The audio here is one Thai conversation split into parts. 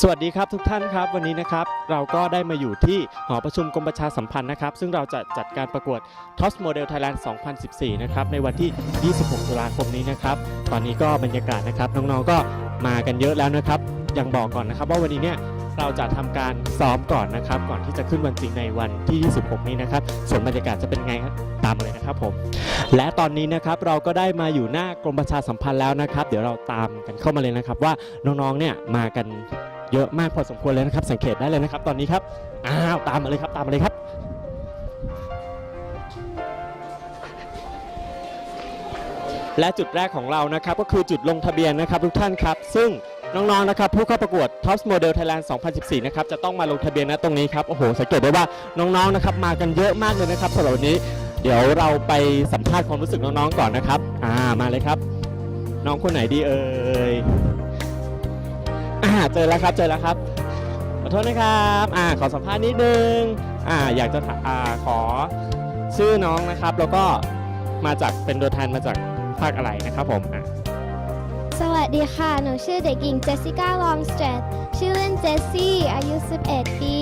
สวัสดีครับทุกท่านครับวันนี้นะครับเราก็ได้มาอยู่ที่หอประชุมกรมประชาสัมพันธ์นะครับ ซึ่งเราจะจัดการประกวด TOS Model Thailand 2014 นะครับในวันที่ 26 ตุลาคมนี้นะครับ ตอนนี้ก็บรรยากาศนะครับน้องๆก็มากันเยอะแล้วนะครับยังบอกก่อนนะครับว่าวันนี้เนี่ย เราจะทำการซ้อมก่อนนะครับ ก่อนที่จะขึ้นวันจริงในวันที่ 26 นี้นะครับ ส่วนบรรยากาศจะเป็นไงตามมาเลยนะครับผมและตอนนี้นะครับเราก็ได้มาอยู่หน้ากรมประชาสัมพันธ์แล้วนะครับ เดี๋ยวเราตามกันเข้ามาเลยนะครับ ว่าน้องๆเนี่ยมากันเยอะมากพอสมควรเลยนะครับ สังเกตได้เลยนะครับ ตอนนี้ครับอ้าวตามมาเลยครับตามมาเลยครับและจุดแรกของเรานะครับก็คือจุดลงทะเบียนนะครับทุกท่านครับ ซึ่ง น้องๆนะครับผู้เข้าประกวด Top Model Thailand 2014 นะครับจะต้องมาลงทะเบียนณตรงนี้ครับโอ้โหสังเกตได้ว่าน้องๆนะครับมากันเยอะมากเลยนะครับสำหรับวันนี้ เดี๋ยวเราไปสัมภาษณ์ความรู้สึกน้องๆก่อนนะครับอ่ามาเลยครับ น้องคนไหนดีเอ่ยอ่าเจอแล้วครับเจอแล้วครับขอโทษนะครับอ่าขอสัมภาษณ์นิดนึงอ่าอยากจะอ่าขอชื่อน้องนะครับ แล้วก็มาจากเป็นตัวแทนมาจากภาคอะไรนะครับผมอ่า สวัสดีค่ะ หนูชื่อเด็กหญิงเจสสิก้าลองสเตรทชื่อเล่นเจสซี่ อายุ 11 ปี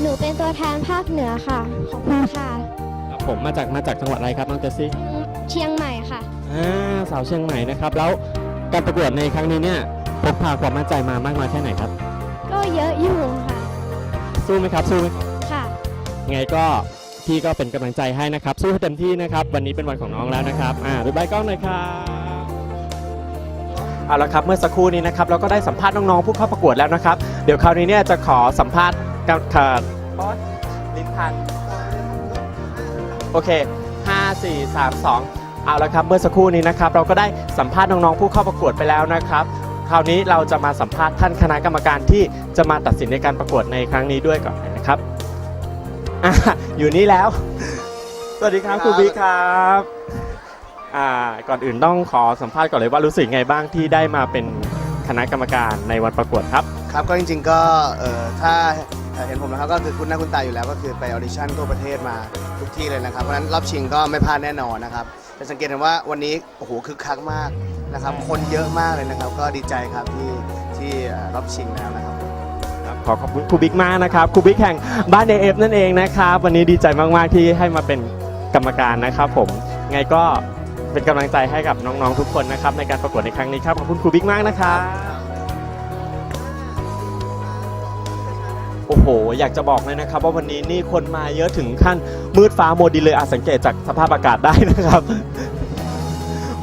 หนูเป็นตัวแทนภาคเหนือค่ะ ขอบคุณค่ะ ครับผมมาจากมาจากจังหวัดอะไรครับน้องเจสซี่เชียงใหม่ค่ะ อ่าสาวเชียงใหม่นะครับ แล้วการประกวดในครั้งนี้เนี่ยพกพาความมั่นใจมามากน้อยแค่ไหนครับ ก็เยอะอยู่ค่ะ สู้ไหมครับสู้ไหมค่ะยังไงก็พี่ก็เป็นกำลังใจให้นะครับ สู้ให้เต็มที่นะครับ วันนี้เป็นวันของน้องแล้วนะครับ อ่าบ๊ายบายกล้องหน่อยครับ เอาละครับเมื่อสักครู่นี้นะครับเราก็ได้สัมภาษณ์น้องๆผู้เข้าประกวดแล้วนะครับ เดี๋ยวคราวนี้เนี่ยจะขอสัมภาษณ์กับค่ะลิ้นพันโอเค 5 4 3 2 เอาละครับเมื่อสักครู่นี้นะครับเราก็ได้สัมภาษณ์น้องๆผู้เข้าประกวดไปแล้วนะครับคราวนี้เราจะมาสัมภาษณ์ท่านคณะกรรมการที่จะมาตัดสินในการประกวดในครั้งนี้ด้วยก่อนนะครับอะอยู่นี่แล้ว สวัสดีครับครูบิ๊กครับ อ่าก่อนอื่นต้องขอสัมภาษณ์ก่อนเลยว่ารู้สึกไงบ้างที่ได้มาเป็นคณะกรรมการในวันประกวดครับ ครับก็จริงๆก็เอ่อถ้าเอ่อเห็นผมนะครับก็คือคุณหน้าคุณตาอยู่แล้วก็คือไปออดิชั่นทั่วประเทศมาทุกที่เลยนะครับเพราะฉะนั้นรอบชิงก็ไม่พลาดแน่นอนนะครับจะสังเกตเห็นว่าวันนี้โอ้โหคึกคักมากนะครับ คนเยอะมากเลยนะครับ ก็ดีใจครับที่ที่เอ่อรอบชิงแล้วนะครับขอขอบคุณครูบิ๊กมากนะครับครูบิ๊กแห่งบ้านเอฟนั่นเองนะครับวันนี้ดีใจมากๆที่ให้มาเป็นกรรมการนะครับผมไงก็ เป็นกำลังใจให้กับน้องๆทุกคนนะครับในการประกวดในครั้งนี้ครับขอบคุณครูบิ๊กมากนะครับโอ้โห อยากจะบอกเลยนะครับ ว่าวันนี้นี่คนมาเยอะถึงขั้นมืดฟ้าโมดินเลยอาจสังเกตจากสภาพอากาศได้นะครับ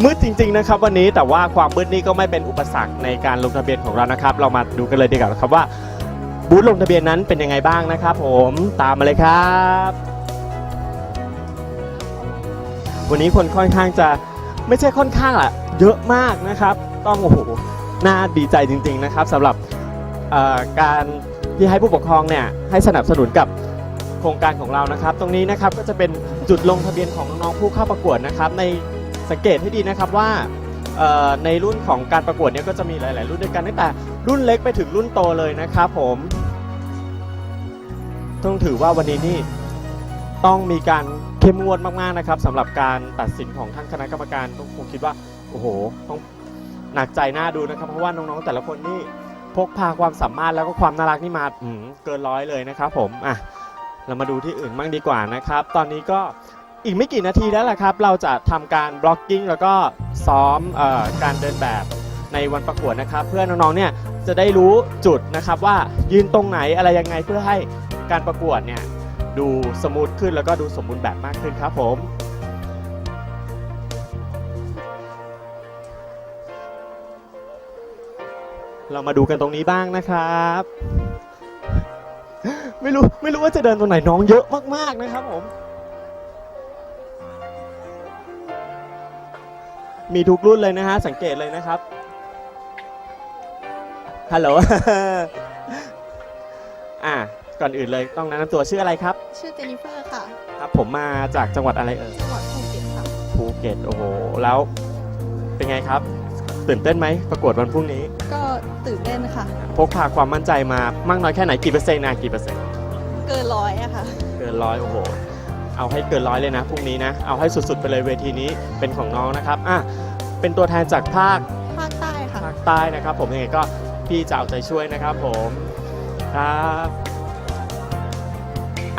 มืดจริง ๆ นะครับ วันนี้แต่ว่าความมืดนี่ก็ไม่เป็นอุปสรรคในการลงทะเบียนของเรานะครับ เรามาดูกันเลยดีกว่าครับว่าบูธลงทะเบียนนั้นเป็นยังไงบ้างนะครับ ผมตามมาเลยครับ วันนี้คนค่อนข้างจะไม่ใช่ค่อนข้างอะเยอะมากนะครับ ต้องโอ้โหน่าดีใจจริง ๆนะครับสำหรับการที่ให้ผู้ปกครองเนี่ยให้สนับสนุนกับโครงการของเรานะครับ ตรงนี้นะครับก็จะเป็นจุดลงทะเบียนของน้องๆผู้เข้าประกวดนะครับ ในสังเกตให้ดีนะครับว่าในรุ่นของการประกวดเนี่ยก็จะมีหลาย ๆ รุ่นด้วยกันตั้งแต่รุ่นเล็กไปถึงรุ่นโตเลยนะครับผมต้องถือว่าวันนี้นี่ต้องมีการ เข้มงวดมากๆนะครับสำหรับการตัดสินของท่านคณะกรรมการต้องผมคิดว่าโอ้โหต้องหนักใจน่าดูนะครับ เพราะว่าน้องๆแต่ละคนนี่พกพาความสามารถแล้วก็ความน่ารักนี่มาอืเกินร้อยเลยนะครับ ผมอะเรามาดูที่อื่นบ้างดีกว่านะครับ ตอนนี้ก็อีกไม่กี่นาทีแล้วล่ะครับ เราจะทำการบล็อกกิ้งแล้วก็ซ้อมออการเดินแบบในวันประกวดนะครับ เพื่อน้องๆเนี่ยจะได้รู้จุดนะครับว่ายืนตรงไหนอะไรยังไงเพื่อให้การประกวดเนี่ย ดูสมูทขึ้นแล้วก็ดูสมบูรณ์แบบมากขึ้นครับผมเรามาดูกันตรงนี้บ้างนะครับ ไม่รู้ไม่รู้ว่าจะเดินตรงไหนน้องเยอะมากๆนะครับผม มีทุกรุ่นเลยนะฮะสังเกตเลยนะครับฮัลโหล ก่อนอื่นเลยต้องแนะนำตัวชื่ออะไรครับ ชื่อเจนนิเฟอร์ค่ะ ครับ ผมมาจากจังหวัดอะไรเอ่ยจังหวัดภูเก็ตค่ะ ภูเก็ตโอ้โหแล้วเป็นไงครับ ตื่นเต้นไหมประกวดวันพรุ่งนี้ก็ตื่นเต้นค่ะ พกพาความมั่นใจมามากน้อยแค่ไหนกี่เปอร์เซ็นต์นะกี่เปอร์เซ็นต์เกินร้อยอะค่ะ เกินร้อยโอ้โหเอาให้เกินร้อยเลยนะพรุ่งนี้นะเอาให้สุดๆไปเลยเวทีนี้เป็นของน้องนะครับอะเป็นตัวแทนจากภาคภาคใต้ค่ะ ภาคใต้นะครับ ผมยังไงก็พี่จะเอาใจช่วยนะครับ ผมครับ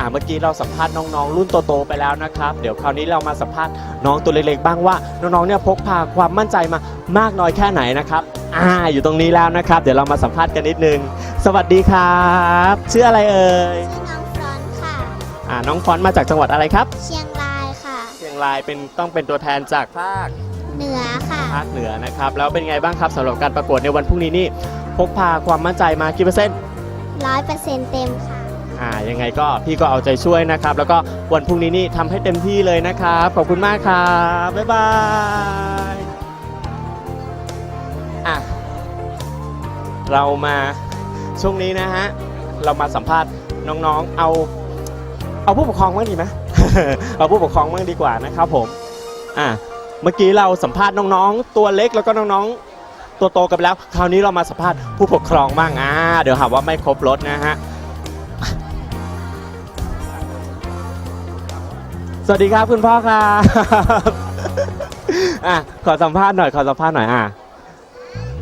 อ่าเมื่อกี้เราสัมภาษณ์น้องๆ รุ่นโตๆไปแล้วนะครับ เดี๋ยวคราวนี้เรามาสัมภาษณ์น้องตัวเล็กๆบ้างว่าน้องๆเนี่ยพกพาความมั่นใจมามากน้อยแค่ไหนนะครับอ่าอยู่ตรงนี้แล้วนะครับ เดี๋ยวเรามาสัมภาษณ์กันนิดนึง สวัสดีครับชื่ออะไรเอ่ยชื่อน้องฟรอนต์ค่ะ อ่าน้องฟอนต์มาจากจังหวัดอะไรครับเชียงรายค่ะ เชียงรายเป็นต้องเป็นตัวแทนจากภาคเหนือค่ะ ภาคเหนือนะครับแล้วเป็นไงบ้างครับสำหรับการประกวดในวันพรุ่งนี้นี่พกพาความมั่นใจมากี่เปอร์เซ็นต์ ร้อยเปอร์เซ็นต์เต็มค่ะ อ่ายังไงก็พี่ก็เอาใจช่วยนะครับ แล้วก็วันพรุ่งนี้นี่ทำให้เต็มที่เลยนะครับ ขอบคุณมากครับบ๊ายบายอะเรามาช่วงนี้นะฮะเรามาสัมภาษณ์น้องๆเอา เอาผู้ปกครองบ้างดีไหม เอาผู้ปกครองบ้างดีกว่านะครับผมอะเมื่อกี้เราสัมภาษณ์น้องๆ ตัวเล็กแล้วก็น้องๆ ตัวโตกันไปแล้ว คราวนี้เรามาสัมภาษณ์ผู้ปกครองบ้างอ่าเดี๋ยวหาว่าไม่ครบรถนะฮะ สวัสดีครับคุณพ่อครับอะขอสัมภาษณ์หน่อยขอสัมภาษณ์หน่อยอะ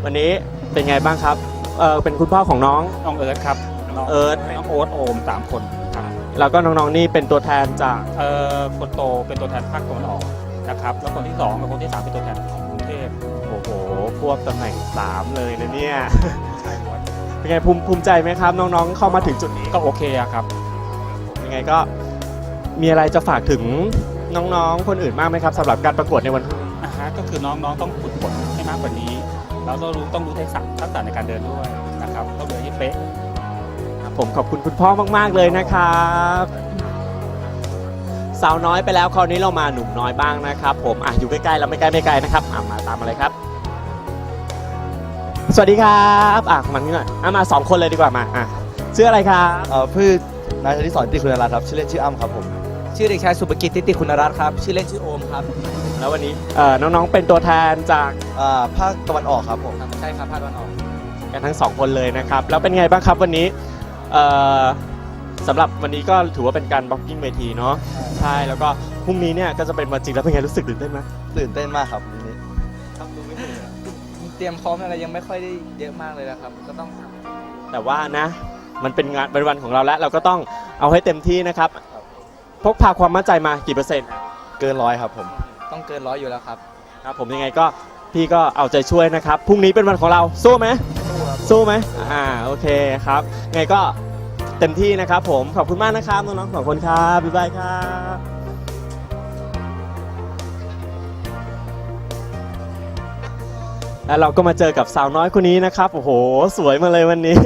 วันนี้เป็นไงบ้างครับเออเป็นคุณพ่อของน้อง น้องเอิร์ธครับน้องเอิร์ธ น้องโอ๊ตโอมสามคนครับแล้วก็น้องๆนี่เป็นตัวแทนจาก เอ่อคนโตเป็นตัวแทนภาคตะวันออกนะครับ แล้วคนที่สองกับคนที่สามเป็นตัวแทนของกรุงเทพโอ้โหควบตำแหน่ง 3 เลยนะเนี่ย เป็นไงภูมิภูมิใจไหมครับ น้องๆเข้ามาถึงจุดนี้ก็โอเคอะครับ ยังไงก็ มีอะไรจะฝากถึงน้องๆ คนอื่นมากไหมครับสำหรับการประกวดในวันพรุ่งนี้ นะฮะก็คือน้องๆต้องฝึกฝนให้มากกว่านี้แล้วก็รู้ต้องรู้ทักษะทักษะในการเดินด้วยนะครับต้องเดินให้เป๊ะ ครับผมขอบคุณคุณพ่อมาก ๆ เลยนะครับ สาวน้อยไปแล้วคราวนี้เรามาหนุ่มน้อยบ้างนะครับ ผมอะอยู่ใกล้ๆแล้วไม่ใกล้ไม่ไกลนะครับอะมาตามมาเลยครับ สวัสดีครับอะมานี่หน่อยอะมาสองคนเลยดีกว่ามาอะชื่ออะไรครับ เอ่อพืชนายธนิสรติคุณรัตน์ครับ ชื่อเล่นชื่ออ้ำครับผม ชื่อเด็กชายสุภกิจติติคุณรัตน์ครับชื่อเล่นชื่อโอมครับแล้ววันนี้เอ่อน้องๆเป็นตัวแทนจากอ่าภาคตะวันออกครับผมใช่ครับภาคตะวันออกกันทั้งสองคนเลยนะครับแล้วเป็นไงบ้างครับวันนี้เอ่อสำหรับวันนี้ก็ถือว่าเป็นการบล็อกกิ้งเวทีเนาะใช่แล้วก็พรุ่งนี้เนี่ยก็จะเป็นวันจริงแล้วเป็นไงรู้สึกตื่นเต้นไหมตื่นเต้นมากครับวันนี้เตรียมพร้อมอะไรยังไม่ค่อยได้เยอะมากเลยนะครับก็ต้องแต่ว่านะมันเป็นงานเป็นวันของเราแล้วเราก็ต้องเอาให้เต็มที่นะครับ พกพาความมั่นใจมากี่เปอร์เซ็นต์เกินร้อยครับผม ต้องเกินร้อยอยู่แล้วครับ ครับผมยังไงก็พี่ก็เอาใจช่วยนะครับพรุ่งนี้เป็นวันของเราสู้ไหมสู้ไหมอ่าโอเคครับไงก็เต็มที่นะครับผมขอบคุณมากนะครับน้องๆสองคนครับบ๊ายบายครับแล้วเราก็มาเจอกับสาวน้อยคนนี้นะครับโอ้โห สวยมาเลยวันนี้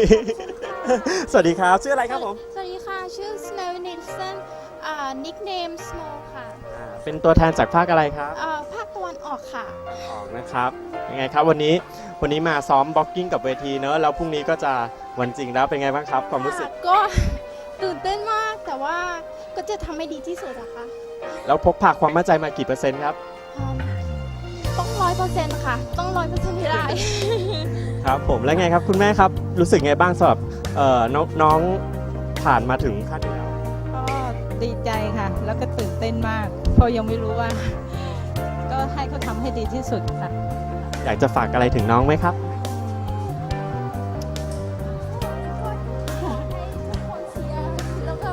สวัสดีครับ ชื่ออะไรครับผม สวัสดีค่ะ ชื่อ Snow Nilsson อ่า nickname Snow ค่ะอ่าเป็นตัวแทนจากภาคอะไรครับอ่าภาคตะวันออกค่ะ ออกนะครับยังไงครับวันนี้วันนี้มาซ้อมบ็อกกิ้งกับเวทีเนอะแล้วพรุ่งนี้ก็จะวันจริงแล้วเป็นไงบ้างครับความรู้สึก ก็ ตื่นเต้นมากแต่ว่าก็จะทำให้ดีที่สุดนะคะแล้วพกพาความมั่นใจมากี่เปอร์เซ็นต์ครับอ่าต้องร้อยเปอร์เซ็นต์ค่ะ ต้องร้อยเปอร์เซ็นต์ให้ได้ ครับ ผมและไงครับคุณแม่ครับรู้สึกไงบ้างสำหรับเอ่อน้องน้องผ่านมาถึงขั้นนี้แล้วก็ ดีใจค่ะ แล้วก็ตื่นเต้นมากเพราะยังไม่รู้ว่า ก็ให้เขาทำให้ดีที่สุดค่ะ อยากจะฝากอะไรถึงน้องไหมครับแล้วก็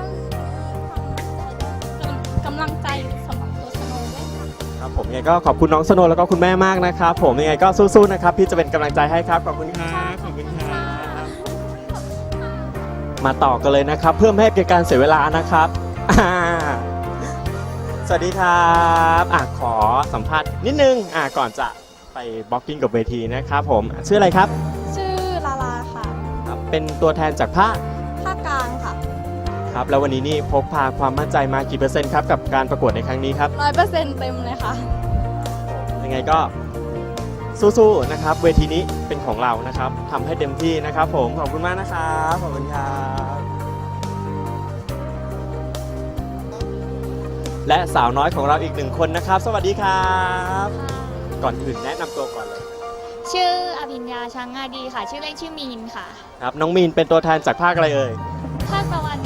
กำลังใจสำหรับตัวสโนว์ด้วยค่ะ ครับผมยังไงก็ขอบคุณน้องสโนว์แล้วก็คุณแม่มากนะครับผมยังไงก็สู้ๆนะครับพี่จะเป็นกำลังใจให้ครับขอบคุณครับขอบคุณครับมาต่อกันเลยนะครับ เพื่อไม่ให้เป็นการเสียเวลานะครับ อ่าสวัสดีครับอะขอสัมภาษณ์นิดนึงอะก่อนจะไปบล็อกกิ้งกับเวทีนะครับผมชื่ออะไรครับชื่อลาลาค่ะ ครับ เป็นตัวแทนจากภาคภาคกลางค่ะครับ แล้ววันนี้นี่พกพาความมั่นใจมากี่เปอร์เซ็นต์ครับกับการประกวดในครั้งนี้ครับ ร้อยเปอร์เซ็นต์เต็มเลยค่ะ ยังไงก็สู้ๆนะครับ เวทีนี้เป็นของเรานะครับทำให้เต็มที่นะครับ ผมขอบคุณมากนะครับขอบคุณครับ และสาวน้อยของเราอีกหนึ่งคนนะครับ สวัสดีครับ ก่อนอื่นแนะนำตัวก่อนเลยชื่ออภิญญาช้างงาดีค่ะ ชื่อเล่นชื่อมีนค่ะ ครับน้องมีนเป็นตัวแทนจากภาคอะไรเอ่ยภาคตะวัน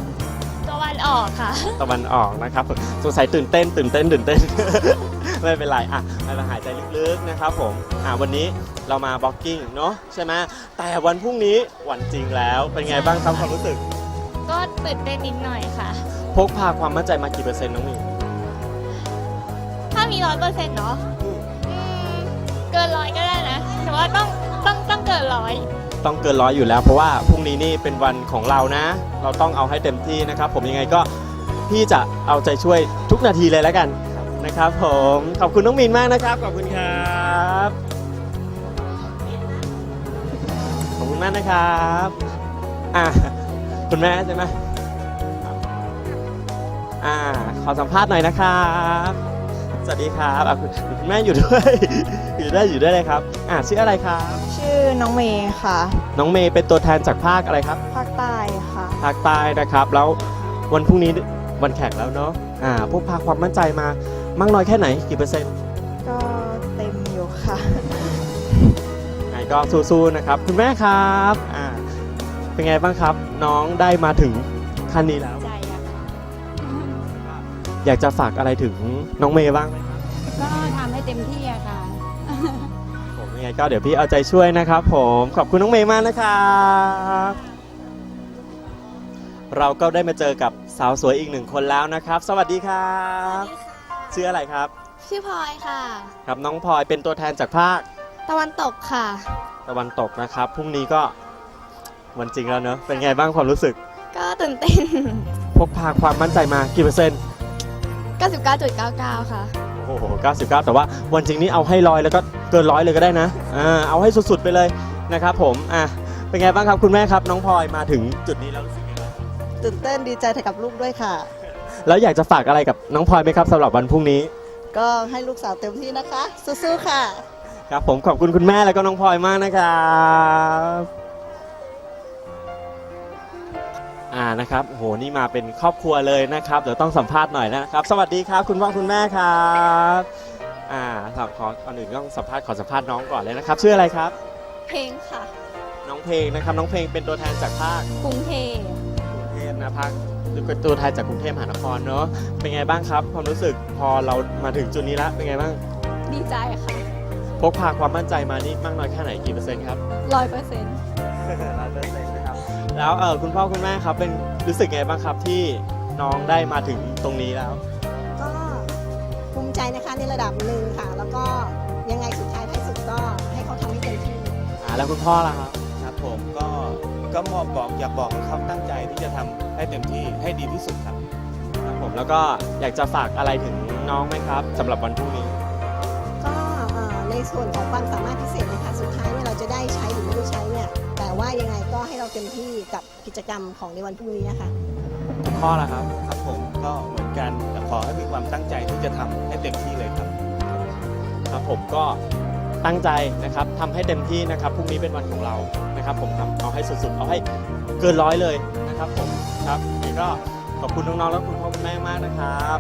ตะวันออกค่ะ ตะวันออกนะครับสงสัยตื่นเต้น ตื่นเต้นตื่นเต้น ไม่เป็นไรอะเราหายใจลึกๆนะครับผมอะวันนี้เรามาบล็อกกิ้งเนาะใช่ไหมแต่วันพรุ่งนี้วันจริงแล้วเป็นไงบ้างครับความรู้สึก ก็ตื่นเต้นนิดหน่อยค่ะ พกพาความมั่นใจมากี่เปอร์เซ็นต์น้องมิวถ้า มีร้อยเปอร์เซ็นต์เนาะอืมเกินร้อยก็ได้นะ แต่ว่าต้องต้องต้องเกินร้อย ต้องเกินร้อยอยู่แล้ว เพราะว่าพรุ่งนี้นี่เป็นวันของเรานะ เราต้องเอาให้เต็มที่นะครับ ผมยังไงก็พี่จะเอาใจช่วยทุกนาทีเลยแล้วกันนะครับ ผมขอบคุณน้องมินมากนะครับขอบคุณครับขอบคุณมากนะครับอะคุณแม่ใช่ไหมอ่าขอสัมภาษณ์หน่อยนะครับ สวัสดีครับอะคุณคุณแม่อยู่ด้วย อยู่ได้อยู่ได้เลยครับ อ่าชื่ออะไรครับ ชื่อน้องเมย์ค่ะ น้องเมย์เป็นตัวแทนจากภาคอะไรครับ ภาคใต้ค่ะ ภาคใต้นะครับ แล้ววันพรุ่งนี้วันแข่งแล้วเนาะ อ่า พวกพาความมั่นใจมามากน้อยแค่ไหนกี่เปอร์เซ็นต์ก็เต็มอยู่ค่ะไงก็สู้ๆนะครับ คุณแม่ครับ อ่า เป็นไงบ้างครับ น้องได้มาถึงขั้นนี้แล้วใจอะค่ะ อยากจะฝากอะไรถึงน้องเมย์บ้างไหมครับก็ทำให้เต็มที่อะค่ะ ผมยังไงก็เดี๋ยวพี่เอาใจช่วยนะครับ ผมขอบคุณน้องเมย์มากนะครับเราก็ได้มาเจอกับสาวสวยอีกหนึ่งคนแล้วนะครับ สวัสดีครับชื่ออะไรครับชื่อพลอยค่ะ ครับน้องพลอยเป็นตัวแทนจากภาคตะวันตกค่ะ ตะวันตกนะครับพรุ่งนี้ก็วันจริงแล้วเนอะเป็นไงบ้างความรู้สึก ก็ตื่นเต้น พกพาความมั่นใจมากี่เปอร์เซ็นต์ 99.99 ค่ะ โอ้โห 99 แต่ว่าวันจริงนี้เอาให้ร้อยแล้วก็เกินร้อยเลยก็ได้นะอ่าเอาให้สุดๆไปเลยนะครับผมอะเป็นไงบ้างครับคุณแม่ครับ น้องพลอยมาถึงจุดนี้แล้วรู้สึกไงบ้างตื่นเต้นดีใจกับลูกด้วยค่ะ แล้วอยากจะฝากอะไรกับน้องพลอยไหมครับสำหรับวันพรุ่งนี้ ก็ให้ลูกสาวเต็มที่นะคะ สู้ๆค่ะ ครับผมขอบคุณคุณแม่แล้วก็น้องพลอยมากนะครับ อ่านะครับโอ้โหนี่มาเป็นครอบครัวเลยนะครับเดี๋ยวต้องสัมภาษณ์หน่อยนะครับ สวัสดีครับ คุณพ่อคุณแม่ครับอ่าครับขอก่อนอื่นต้องสัมภาษณ์ขอสัมภาษณ์น้องก่อนเลยนะครับชื่ออะไรครับ เพลงค่ะ น้องเพลงนะครับน้องเพลงเป็นตัวแทนจากภาคกรุงเทพกรุงเทพนะภาคเป็นตัวแทนจากกรุงเทพมหานครเนาะเป็นไงบ้างครับความรู้สึกพอเรามาถึงจุดนี้แล้วเป็นไงบ้างดีใจค่ะพกพาความมั่นใจมานี่มากน้อยแค่ไหนกี่เปอร์เซ็นต์ครับร้อยเปอร์เซ็นต์ แล้วเออคุณพ่อคุณแม่ครับเป็นรู้สึกไงบ้างครับที่น้องได้มาถึงตรงนี้แล้ว ก็ภูมิใจนะคะในระดับหนึ่งค่ะ แล้วก็ยังไงสุดท้ายท้ายสุดก็ให้เขาทำให้เต็มที่อ่าแล้วคุณพ่อล่ะครับ ครับผมก็ก็มอบบอกอยากบอกให้เขาตั้งใจที่จะทำให้เต็มที่ให้ดีที่สุดครับครับผมแล้วก็อยากจะฝากอะไรถึงน้องไหมครับสำหรับวันพรุ่งนี้ก็เอ่อในส่วนของความสามารถพิเศษนะคะ สุดท้ายเนี่ยเราจะได้ใช้หรือไม่ได้ใช้เนี่ยแต่ว่ายังไงก็ให้ เราเต็มที่กับกิจกรรมของในวันพรุ่งนี้นะคะคุณพ่อละครับครับผมก็เหมือนกันแต่ขอให้มีความตั้งใจที่จะทำให้เต็มที่เลยครับ ครับผมก็ตั้งใจนะครับทำให้เต็มที่นะครับพรุ่งนี้เป็นวันของเรานะครับ ผมทำเอาให้สุดๆ เอาให้เกินร้อยเลยนะครับ ผมครับยังไงก็ขอบคุณน้องๆและคุณพ่อคุณแม่มากนะครับ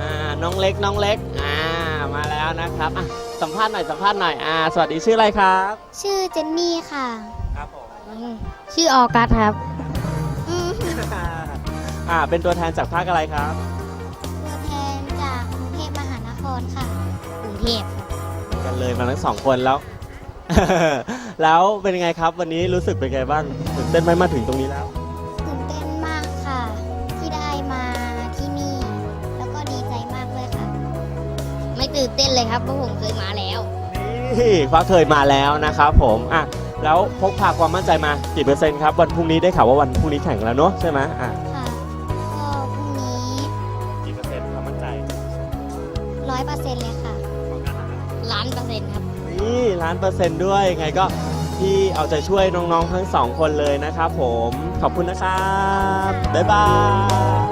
อ่าน้องเล็กน้องเล็กอ่า มาแล้วนะครับอะสัมภาษณ์หน่อยสัมภาษณ์หน่อยอ่าสวัสดีชื่ออะไรครับชื่อเจนนี่ค่ะ ครับผม ชื่อออกัสครับอ่าเป็นตัวแทนจากภาคอะไรครับ ตัวแทนจากกรุงเทพมหานครค่ะกรุงเทพกันเลยมาทั้งสองคนแล้ว แล้วเป็นยังไงครับ วันนี้รู้สึกเป็นไงบ้างตื่นเต้นไหมมาถึงตรงนี้แล้ว เต้นเลยครับเพราะผมเคยมาแล้วนี่ฟ้าเคยมาแล้วนะครับผมอะแล้วพกพาความมั่นใจมากี่เปอร์เซ็นต์ครับวันพรุ่งนี้ได้ข่าวว่าวันพรุ่งนี้แข่งแล้วเนอะใช่ไหมอะค่ะก็พรุ่งนี้กี่เปอร์เซ็นต์ความมั่นใจร้อยเปอร์เซ็นต์เลยค่ะล้านเปอร์เซ็นต์ครับนี่ล้านเปอร์เซ็นต์ด้วยยังไงก็พี่เอาใจช่วยน้องๆทั้งสองคนเลยนะครับผมขอบคุณนะครับบ๊ายบาย